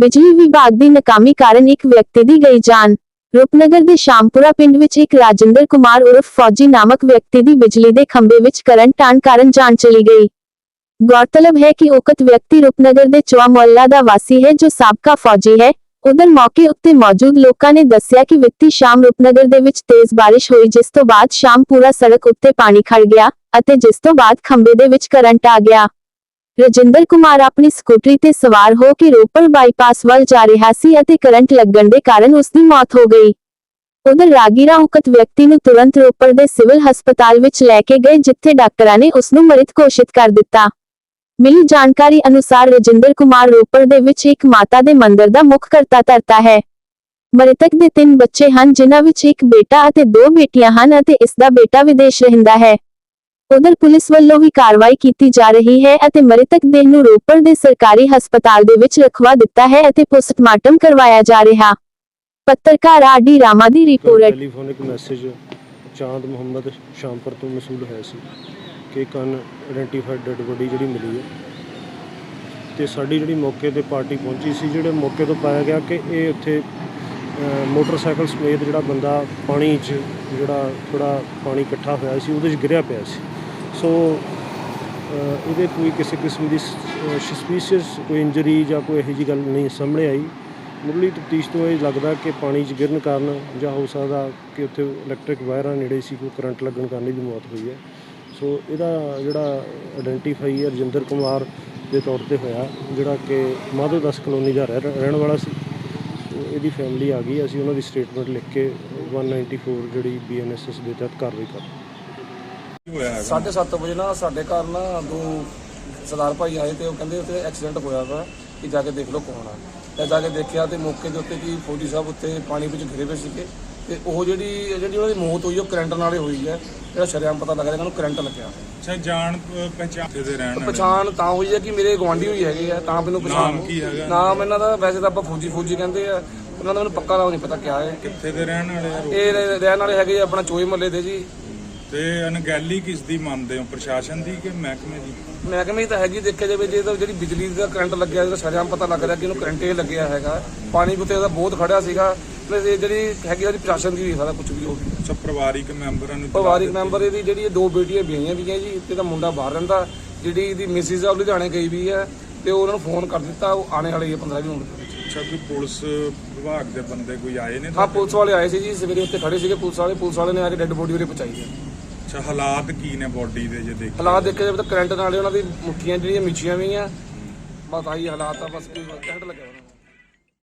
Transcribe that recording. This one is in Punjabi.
ਬਿਜਲੀ ਵਿਭਾਗ ਦੀ ਨਾਕਾਮੀ ਕਾਰਨ ਇੱਕ ਵਿਅਕਤੀ ਦੀ ਗਈ ਜਾਨ। ਰੂਪਨਗਰ ਦੇ ਸ਼ਾਮਪੁਰਾ ਪਿੰਡ ਵਿੱਚ ਇੱਕ ਰਾਜਿੰਦਰ ਕੁਮਾਰ ਉਰਫ ਫੌਜੀ ਨਾਮਕ ਵਿਅਕਤੀ ਦੀ ਬਿਜਲੀ ਦੇ ਖੰਭੇ ਵਿੱਚ ਕਰੰਟ ਆਉਣ ਕਾਰਨ ਜਾਨ ਚਲੀ ਗਈ। ਗੌਰਤਲਬ ਹੈ ਕਿ ਉਕਤ ਵਿਅਕਤੀ ਰੂਪਨਗਰ ਦੇ ਚੋਆ ਮੁਹੱਲਾ ਦਾ ਵਾਸੀ ਹੈ ਜੋ ਸਾਬਕਾ ਫੌਜੀ ਹੈ। ਉਧਰ ਮੌਕੇ ਉੱਤੇ ਮੌਜੂਦ ਲੋਕਾਂ ਨੇ ਦੱਸਿਆ ਕਿ ਵਿੱਤੀ ਸ਼ਾਮ ਰੂਪਨਗਰ ਦੇ ਵਿੱਚ ਤੇਜ਼ ਬਾਰਿਸ਼ ਹੋਈ, ਜਿਸ ਤੋਂ ਬਾਅਦ ਸ਼ਾਮ ਪੂਰਾ ਸੜਕ ਉੱਤੇ ਪਾਣੀ ਖੜ ਗਿਆ ਅਤੇ ਜਿਸ ਤੋਂ ਬਾਅਦ ਖੰਭੇ ਦੇ ਵਿੱਚ ਕਰੰਟ ਆ ਗਿਆ। ਰਜਿੰਦਰ ਕੁਮਾਰ ਆਪਣੀ ਸਕੂਟਰੀ ਤੇ ਸਵਾਰ ਹੋ ਕੇ ਰੋਪੜ ਬਾਈਪਾਸ ਵੱਲ ਜਾ ਰਿਹਾ ਸੀ ਅਤੇ ਕਰੰਟ ਲੱਗਣ ਦੇ ਕਾਰਨ ਉਸ ਦੀ ਮੌਤ ਹੋ ਗਈ। ਉਧਰ ਰਾਗੀਰਾ ਉਕਤ ਵਿਅਕਤੀ ਨੂੰ ਤੁਰੰਤ ਰੋਪੜ ਦੇ ਸਿਵਲ ਹਸਪਤਾਲ ਵਿੱਚ ਲੈ ਕੇ ਗਏ, ਜਿੱਥੇ ਡਾਕਟਰਾਂ ਨੇ ਉਸ ਨੂੰ ਮ੍ਰਿਤ ਘੋਸ਼ਿਤ ਕਰ ਦਿੱਤਾ। ਮਿਲੀ ਜਾਣਕਾਰੀ ਅਨੁਸਾਰ ਰਜਿੰਦਰ ਕੁਮਾਰ ਰੋਪੜ ਦੇ ਵਿੱਚ ਇੱਕ ਮਾਤਾ ਦੇ ਮੰਦਰ ਦਾ ਮੁੱਖ ਕਰਤਾ ਧਰਤਾ ਹੈ। ਮ੍ਰਿਤਕ ਦੇ ਤਿੰਨ ਬੱਚੇ ਹਨ, ਜਿਨ੍ਹਾਂ ਵਿੱਚ ਇੱਕ ਬੇਟਾ ਅਤੇ ਦੋ ਬੇਟੀਆਂ ਹਨ ਅਤੇ ਇਸ ਦਾ ਬੇਟਾ ਵਿਦੇਸ਼ ਰਹਿੰਦਾ ਹੈ। ਉਧਰ ਪੁਲਿਸ ਵੱਲੋਂ ਵੀ ਕਾਰਵਾਈ ਕੀਤੀ ਜਾ ਰਹੀ ਹੈ ਅਤੇ ਮ੍ਰਿਤਕ ਦੇਹ ਨੂੰ ਰੋਪੜ ਦੇ ਸਰਕਾਰੀ ਹਸਪਤਾਲ ਦੇ ਵਿੱਚ ਰਖਵਾ ਦਿੱਤਾ ਹੈ ਅਤੇ ਪੋਸਟਮਾਰਟਮ ਕਰਵਾਇਆ ਜਾ ਰਿਹਾ ਪੱਤਰਕਾਰ ਆਰ.ਡੀ. ਰਾਮਾ ਦੀ report telephonic message Chand Muhammad Shampur ਤੋਂ ਮਸੂਲ ਹੋਇਆ ਸੀ ਕਿ ਇੱਕ ਅਨ ਆਇਡੈਂਟੀਫਾਈਡ ਡੈਡ ਬੋਡੀ ਜਿਹੜੀ ਮਿਲੀ ਹੈ ਤੇ ਸਾਡੀ ਜਿਹੜੀ ਮੌਕੇ ਤੇ ਪਾਰਟੀ ਪਹੁੰਚੀ ਸੀ ਜਿਹੜੇ ਮੌਕੇ ਤੋਂ ਪਾਇਆ ਗਿਆ ਕਿ ਇਹ ਉੱਥੇ ਮੋਟਰਸਾਈਕਲ ਸਮੇਤ ਜਿਹੜਾ ਬੰਦਾ ਪਾਣੀ 'ਚ ਜਿਹੜਾ ਥੋੜਾ ਪਾਣੀ ਇਕੱਠਾ ਹੋਇਆ ਸੀ ਉਹਦੇ 'ਚ ਗਿਰਿਆ ਪਿਆ ਸੀ ਸੋ ਇਹਦੇ ਕੋਈ ਕਿਸੇ ਕਿਸਮ ਦੀ ਸਸਪੀਸ਼ੀਅਸ ਕੋਈ ਇੰਜਰੀ ਜਾਂ ਕੋਈ ਇਹੋ ਜਿਹੀ ਗੱਲ ਨਹੀਂ ਸਾਹਮਣੇ ਆਈ। ਮੁੱਢਲੀ ਤਫਤੀਸ਼ ਤੋਂ ਇਹ ਲੱਗਦਾ ਕਿ ਪਾਣੀ 'ਚ ਗਿਰਨ ਕਾਰਨ ਜਾਂ ਹੋ ਸਕਦਾ ਕਿ ਉੱਥੇ ਇਲੈਕਟ੍ਰਿਕ ਵਾਇਰਾਂ ਨੇੜੇ ਸੀ, ਕੋਈ ਕਰੰਟ ਲੱਗਣ ਕਾਰਨ ਇਹਦੀ ਮੌਤ ਹੋਈ ਹੈ। ਸੋ, ਇਹਦਾ ਜਿਹੜਾ ਆਇਡੈਂਟੀਫਾਈ ਹੈ ਰਜਿੰਦਰ ਕੁਮਾਰ ਦੇ ਤੌਰ ਤੇ ਹੋਇਆ, ਜਿਹੜਾ ਕਿ ਮਾਧੋ ਦਸ ਕਲੋਨੀ ਦਾ ਰਹਿ- ਰਹਿਣ ਵਾਲਾ ਸੀ। ਇਹਦੀ ਫੈਮਿਲੀ ਆ ਗਈ। ਅਸੀਂ ਉਹਨਾਂ ਦੀ ਸਟੇਟਮੈਂਟ ਲਿਖ ਕੇ 194 ਜਿਹੜੀ ਬੀਐਨਐਸਐਸ ਦੇ ਤਹਿਤ ਕਾਰਵਾਈ ਕਰ ਸਾਢੇ ਸੱਤ ਵਜੇ ਨਾ ਸਾਡੇ ਘਰ ਨਾ ਦੋ ਸਰਦਾਰ ਭਾਈ ਆਏ ਤੇ ਉਹ ਕਹਿੰਦੇ ਉੱਥੇ ਐਕਸੀਡੈਂਟ ਹੋਇਆ ਵਾ ਕਿ ਜਾ ਕੇ ਦੇਖ ਲਓ ਕੌਣ ਆ। ਤੇ ਜਾ ਕੇ ਦੇਖਿਆ ਤੇ ਮੌਕੇ ਦੇ ਉੱਤੇ ਕੀ ਫੌਜੀ ਸਾਹਿਬ ਉੱਤੇ ਪਾਣੀ ਵਿੱਚ ਘਿਰੇ ਹੋਏ ਸੀਗੇ। ਤੇ ਉਹ ਜਿਹੜੀ ਜਿਹੜੀ ਉਹਨਾਂ ਦੀ ਮੌਤ ਹੋਈ ਉਹ ਕਰੰਟ ਨਾਲੇ ਹੋਈ ਹੈ। ਜਿਹੜਾ ਸ਼ਰੇਆਮ ਪਤਾ ਲੱਗ ਰਿਹਾ ਕਿ ਉਹਨੂੰ ਕਰੰਟ ਲੱਗਿਆ। ਅੱਛਾ ਜਾਣ ਪਹਿਚਾਣ ਦੇ ਰਹਿਣ ਵਾਲੇ? ਪਛਾਣ ਤਾਂ ਹੋਈ ਹੈ ਕਿ ਮੇਰੇ ਗਵਾਂਢੀ ਹੋਈ ਹੈਗੇ ਆ ਤਾਂ ਮੈਨੂੰ ਪਛਾਣ ਨਾਮ ਕੀ ਹੈਗਾ? ਨਾਮ ਇਹਨਾਂ ਦਾ ਵੈਸੇ ਤਾਂ ਆਪਾਂ ਫੌਜੀ ਫੌਜੀ ਕਹਿੰਦੇ ਆ। ਉਹਨਾਂ ਦਾ ਮੈਨੂੰ ਪੱਕਾ ਨਾਮ ਨਹੀਂ ਪਤਾ ਕਿਆ ਹੈ। ਕਿੱਥੇ ਦੇ ਰਹਿਣ ਵਾਲੇ ਆ? ਇਹ ਰਹਿ- ਰਹਿਣ ਵਾਲੇ ਹੈਗੇ ਆਪਣਾ ਚੋਏ ਮੱਲੇ ਦੇ ਜੀ। ਤੇ ਅਣਗਹਿਲੀ ਕਿਸ ਦੀ ਮੰਨਦੇ ਹੋ? ਪ੍ਰਸ਼ਾਸਨ ਦੀ ਕਿ ਮਹਿਕਮੇ ਦੀ? ਮਹਿਕਮੇ ਤਾਂ ਹੈਗੀ ਦੇਖਿਆ ਜਾਵੇ ਜੇ ਤਾਂ ਜਿਹੜੀ ਬਿਜਲੀ ਦਾ ਕਰੰਟ ਲੱਗਿਆ ਜਿਹੜਾ ਸ਼ਰਿਆਮ ਪਤਾ ਲੱਗ ਰਿਹਾ ਕਿ ਇਹਨੂੰ ਕਰੰਟ ਹੀ ਲੱਗਿਆ ਹੈਗਾ। ਪਾਣੀ ਉੱਤੇ ਉਹਦਾ ਬਹੁਤ ਖੜਿਆ ਸੀਗਾ ਤੇ ਇਹ ਜਿਹੜੀ ਹੈਗੀ ਸਾਡੀ ਪ੍ਰਸ਼ਾਸਨ ਦੀ ਵੀ ਸਾਰਾ ਕੁਝ ਵੀ ਹੋ ਗਿਆ। ਅੱਛਾ ਪਰਿਵਾਰਿਕ ਮੈਂਬਰਾਂ ਨੂੰ ਪਰਿਵਾਰਿਕ ਮੈਂਬਰ ਇਹਦੀ ਜਿਹੜੀ ਇਹ ਦੋ ਬੇਟੀਆਂ ਵਿਆਹੀਆਂ ਵੀ ਹੈ ਜੀ ਤੇ ਦਾ ਮੁੰਡਾ ਬਾਹਰ ਰਹਿੰਦਾ ਜਿਹੜੀ ਇਹਦੀ ਮਿਸਿਸ ਆ ਉਹ ਲੁਧਿਆਣੇ ਗਈ ਵੀ ਹੈ ਤੇ ਉਹਨਾਂ ਨੂੰ ਫੋਨ ਕਰ ਦਿੱਤਾ ਉਹ ਆਣੇ ਵਾਲੇ ਹੀ 15 20 ਮਿੰਟ। ਦੇ ਵਿੱਚ ਅੱਛਾ ਕੋਈ ਪੁਲਿਸ ਵਿਭਾਗ ਦੇ ਬੰਦੇ ਕੋਈ ਆਏ ਨੇ ਹਾਂ ਪੁਲਿਸ ਵਾਲੇ ਆਏ ਸੀ ਜੀ ਸਵੇਰੇ ਉੱਤੇ ਖੜੇ ਸੀਗੇ ਪੁਲਿਸ ਵਾਲੇ ਪੁਲਿਸ ਵਾਲੇ ਨੇ ਆ ਕੇ ਡੈੱਡ ਬੋਡੀ ਉਰੇ ਪਹੁੰਚਾਈ ਹੈ ਅੱਛਾ, ਹਾਲਾਤ ਕੀ ਨੇ ਬੋਡੀ ਦੇ ਜੇ ਦੇਖ ਹਾਲਾਤ ਦੇਖਿਆ ਜਾਵੇ ਤਾਂ ਕਰੰਟ ਨਾਲੇ ਉਹਨਾਂ ਦੀ ਮੁੱਠੀਆਂ ਜਿਹੜੀਆਂ ਮਿੱਚੀਆਂ ਵੀ ਆ। ਬਸ ਆਹੀ ਹਾਲਾਤ ਆ, ਬਸ ਕੋਈ ਕਰੰਟ ਲੱਗਿਆ ਹੋਇਆ